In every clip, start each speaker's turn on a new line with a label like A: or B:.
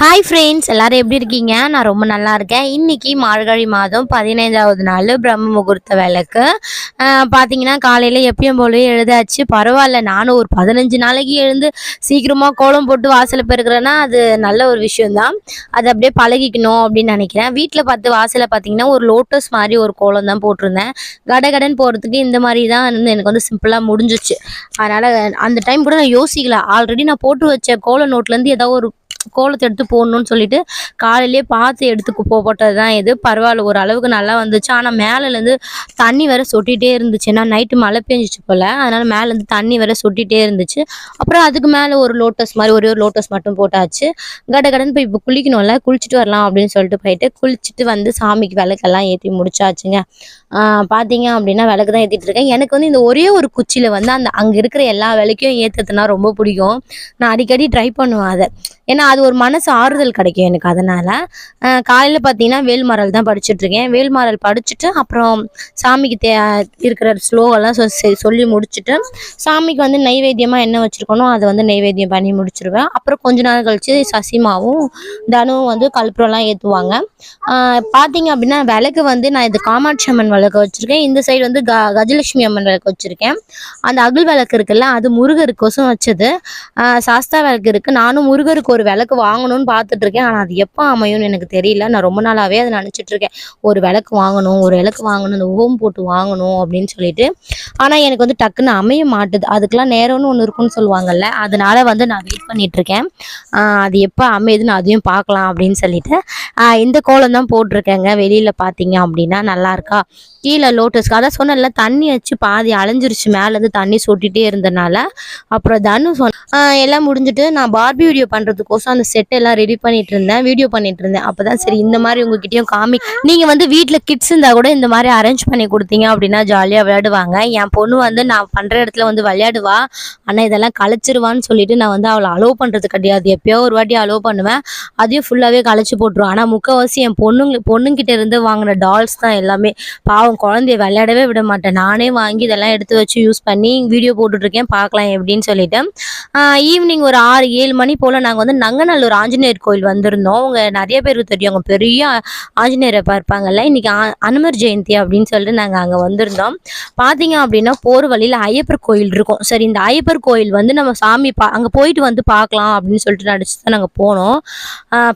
A: Hi friends எல்லாரும் எப்படி இருக்கீங்க? நான் ரொம்ப நல்லா இருக்கேன். இன்னைக்கு மார்கழி மாதம் பதினைந்தாவது நாள் பிரம்ம முகூர்த்த விளக்கு பார்த்தீங்கன்னா காலையில் எப்பயும் போலவே எழுதாச்சு. பரவாயில்ல நானும் ஒரு பதினஞ்சு நாளைக்கு எழுந்து சீக்கிரமாக கோலம் போட்டு வாசலை பெருக்கிறேன்னா அது நல்ல ஒரு விஷயந்தான் அது அப்படியே பழகிக்கணும் அப்படின்னு நினைக்கிறேன். வீட்டில் பார்த்து வாசலில் பார்த்தீங்கன்னா ஒரு லோட்டஸ் மாதிரி ஒரு கோலம் தான் போட்டிருந்தேன். கடகடன் போகிறதுக்கு இந்த மாதிரி தான் வந்து எனக்கு வந்து சிம்பிளாக முடிஞ்சிச்சு. அதனால் அந்த டைம் கூட நான் யோசிக்கல. ஆல்ரெடி நான் போட்டு வச்ச கோல நோட்லேருந்து ஏதோ ஒரு கோலத்தை எடுத்து போடணும்னு சொல்லிட்டு காலையிலேயே பார்த்து எடுத்து போட்டது தான் இது. பரவாயில்ல ஒரு அளவுக்கு நல்லா வந்துச்சு. ஆனால் மேலேருந்து தண்ணி வேற சொட்டிகிட்டே இருந்துச்சு. ஏன்னா நைட்டு மழை பெஞ்சிச்சு போல். அதனால் மேலேருந்து தண்ணி வேற சொட்டிகிட்டே இருந்துச்சு. அப்புறம் அதுக்கு மேலே ஒரு லோட்டஸ் மாதிரி ஒரே ஒரு லோட்டஸ் மட்டும் போட்டாச்சு. கட கடன்னு போய் இப்போ குளிக்கணும்ல குளிச்சுட்டு வரலாம் அப்படின்னு சொல்லிட்டு போயிட்டு குளிச்சுட்டு வந்து சாமிக்கு விளக்கெல்லாம் ஏற்றி முடிச்சாச்சுங்க. பார்த்தீங்க அப்படின்னா விளக்கு தான் ஏற்றிட்டு இருக்கேன். எனக்கு வந்து இந்த ஒரே ஒரு குச்சியில் வந்து அந்த அங்கே இருக்கிற எல்லா விளக்கையும் ஏற்றுறதுனா ரொம்ப பிடிக்கும். நான் அடிக்கடி ட்ரை பண்ணுவேன் அதை. ஏன்னா அது ஒரு மனசு ஆறுதல் கிடைக்கும் எனக்கு அதனால். காலையில் பார்த்தீங்கன்னா வேல்மாரல் தான் படிச்சுட்ருக்கேன். வேல்மாரல் படிச்சுட்டு அப்புறம் சாமிக்கு தே இருக்கிற ஸ்லோகெல்லாம் சொ செ- சொல்லி முடிச்சுட்டு சாமிக்கு வந்து நைவேத்தியமாக என்ன வச்சுருக்கணும் அதை வந்து நைவேத்தியம் பண்ணி முடிச்சிருவேன். அப்புறம் கொஞ்ச நாள் கழித்து சசிமாவும் தனுவும் வந்து கல்புரம்லாம் ஏற்றுவாங்க பார்த்தீங்க அப்படின்னா விளக்கு வந்து நான் இது காமாட்சி அம்மன் விளக்கு வச்சுருக்கேன். இந்த சைடு வந்து க கஜலட்சுமி அம்மன் விளக்கு வச்சுருக்கேன். அந்த அகல் விளக்கு இருக்குல்ல அது முருகருக்கோசம் வச்சது. சாஸ்தா விளக்கு இருக்குது நானும் முருகருக்கு ஒரு விளக்கு விளக்கு வாங்கணும்னு பார்த்துட்டு இருக்கேன் ஆனால் அது எப்போ அமையும்னு எனக்கு தெரியல. நான் ரொம்ப நாளாகவே அதை நினச்சிட்டு இருக்கேன் ஒரு விளக்கு வாங்கணும் ஒரு விளக்கு வாங்கணும் இந்த ஓம் போட்டு வாங்கணும் அப்படின்னு சொல்லிட்டு. ஆனால் எனக்கு வந்து டக்குன்னு அமைய மாட்டுது. அதுக்கெலாம் நேரம்னு ஒன்று இருக்குன்னு சொல்லுவாங்கல்ல அதனால வந்து நான் வெயிட் பண்ணிட்டு இருக்கேன் அது எப்போ அமையுதுன்னு அதையும் பார்க்கலாம் அப்படின்னு சொல்லிட்டு. இந்த கோலம் தான் போட்டிருக்கேங்க. வெளியில் பார்த்தீங்க அப்படின்னா நல்லா இருக்கா? கீழே லோட்டஸ்க்கு அதான் சொன்னேன்ல தண்ணி வச்சு பாதி அலைஞ்சிருச்சு மேலேருந்து தண்ணி சொட்டிகிட்டே இருந்தனால அப்புறம் தனு சொன்ன எல்லாம் முடிஞ்சுட்டு நான் பார்பி வீடியோ பண்ணுறதுக்கோசம் அந்த செட்டெல்லாம் ரெடி பண்ணிட்டு இருந்தேன் வீடியோ பண்ணிட்டு இருந்தேன் அப்போ தான் சரி இந்த மாதிரி உங்ககிட்டயும் காமி நீங்கள் வந்து வீட்டில் கிட்ஸ் இருந்தால் கூட இந்த மாதிரி அரேஞ்ச் பண்ணி கொடுத்தீங்க அப்படின்னா ஜாலியாக விளையாடுவாங்க. என் பொண்ணு வந்து நான் பண்ணுற இடத்துல வந்து விளையாடுவா. ஆனால் இதெல்லாம் கலைச்சிருவான்னு சொல்லிட்டு நான் வந்து அவளை அலோவ் பண்ணுறது கிடையாது. எப்பயோ ஒரு வாட்டி அலோவ் பண்ணுவேன். அதையும் ஃபுல்லாகவே கலைச்சி போட்டுருவோம் ஆனால் முக்கால்வாசி என் பொண்ணுங்க பொண்ணுங்கிட்ட இருந்து வாங்கின டால்ஸ் தான் எல்லாமே. பாவம் குழந்தைய விளையாடவே விட மாட்டேன். நானே வாங்கி இதெல்லாம் எடுத்து வச்சு யூஸ் பண்ணி வீடியோ போட்டுட்ருக்கேன் பார்க்கலாம் எப்படின்னு சொல்லிட்டு. ஈவினிங் ஒரு ஆறு ஏழு மணி போல் நாங்கள் வந்து நங்கநல்லூர் ஆஞ்சநேயர் கோயில் வந்திருந்தோம். அவங்க நிறைய பேருக்கு தெரியும். அவங்க பெரிய ஆஞ்சநேயரை பார்ப்பாங்கல்ல. இன்றைக்கி அனுமர் ஜெயந்தி அப்படின்னு சொல்லிட்டு நாங்கள் அங்கே வந்திருந்தோம். பார்த்தீங்க அப்படின்னா போகிற வழியில் ஐயப்பர் கோயில் இருக்கும். சரி இந்த ஐயப்பர் கோயில் வந்து நம்ம சாமி பா அங்கே போயிட்டு வந்து பார்க்கலாம் அப்படின்னு சொல்லிட்டு நடிச்சு தான் நாங்கள் போனோம்.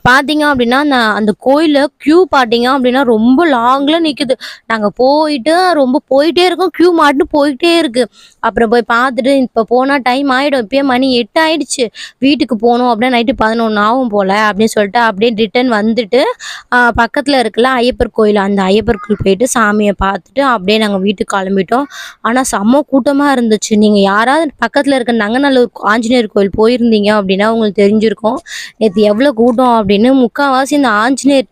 A: பார்த்தீங்க அப்படின்னா அந்த அந்த கோயிலில் க்யூ பார்த்தீங்க அப்படின்னா ரொம்ப லாங்கில் நிற்குது நாங்கள் போயிட்டு ரொம்ப போயிட்டே இருக்கோம். க்யூ மாட்டுன்னு போயிட்டே இருக்கு. அப்புறம் போய் பார்த்துட்டு இப்போ போனால் டைம் ஆகிடும் இப்பயே மணி எட்டு ஆயிடுச்சு. வீட்டுக்கு போகணும் அப்படின்னா நைட்டு பதினொன்று ஆகும் போல் அப்படின்னு சொல்லிட்டு அப்படியே ரிட்டன் வந்துட்டு பக்கத்தில் இருக்குல்ல ஐயப்பர் கோயில் அந்த ஐயப்பர் கோயில் போயிட்டு சாமியை பார்த்துட்டு அப்படியே நாங்கள் வீட்டுக்கு கிளம்பிட்டோம். ஆனால் செம்ம கூட்டமாக இருந்துச்சு. நீங்கள் யாராவது பக்கத்தில் இருக்க நங்கநல்லூர் ஆஞ்சநேயர் கோயில் போயிருந்தீங்க அப்படின்னா உங்களுக்கு தெரிஞ்சிருக்கும். நேற்று எவ்வளோ கூட்டம் அப்படின்னு முக்கால்வாசி இந்த ஆஞ்சநேயர்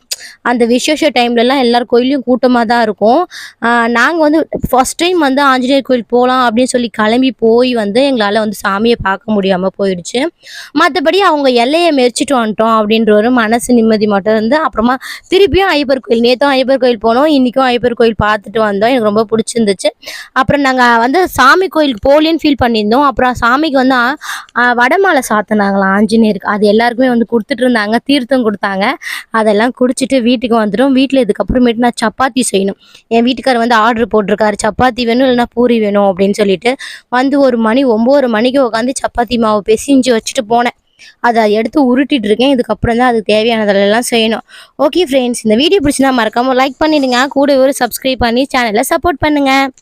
A: அந்த விசேஷ டைம்லலாம் எல்லார் கோயிலையும் கூட்டமாக தான் இருக்கும் நாங்கள் வந்து ஃபர்ஸ்ட் டைம் வந்து ஆஞ்சநேயர் கோயில் போகலாம் அப்படின்னு சொல்லி கிளம்பி போய் வந்து எங்களால் வந்து சாமியை பார்க்க முடியாமல் போயிடுச்சு. மற்றபடி அவங்க எல்லையை மெரிச்சிட்டு வந்துட்டோம் அப்படின்ற ஒரு மனசு நிம்மதி மட்டும் இருந்து அப்புறமா திருப்பியும் ஐயப்பர் கோயில் நேற்றும் ஐயப்பர் கோயில் போனோம் இன்றைக்கும் ஐயப்பர் கோயில் பார்த்துட்டு வந்தோம். எனக்கு ரொம்ப பிடிச்சிருந்துச்சு. அப்புறம் நாங்கள் வந்து சாமி கோயிலுக்கு போகலேன்னு ஃபீல் பண்ணியிருந்தோம். அப்புறம் சாமிக்கு வந்து வடமாலை சாத்தினாங்களாம் ஆஞ்சநேயருக்கு. அது எல்லாருக்குமே வந்து கொடுத்துட்டு இருந்தாங்க தீர்த்தம் கொடுத்தாங்க. அதெல்லாம் முடிச்சுட்டு வீட்டுக்கு வந்துடும் வீட்டில் இதுக்கப்புறமேட்டு நான் சப்பாத்தி செய்யணும். என் வீட்டுக்கார் வந்து ஆர்டர் போட்டிருக்காரு. சப்பாத்தி வேணும் இல்லைன்னா பூரி வேணும் அப்படின்னு சொல்லிட்டு வந்து ஒரு மணி ஒம்பது மணிக்கு உட்காந்து சப்பாத்தி மாவு பெசிஞ்சு வச்சுட்டு போனேன். அதை எடுத்து உருட்டிட்டு இருக்கேன். இதுக்கப்புறம் தான் அதுக்கு தேவையானதெல்லாம் செய்யணும். ஓகே ஃப்ரெண்ட்ஸ் இந்த வீடியோ பிடிச்சிருந்தா மறக்காமல் லைக் பண்ணிடுங்க. கூட ஒரு சப்ஸ்கிரைப் பண்ணி சேனலை சப்போர்ட் பண்ணுங்கள்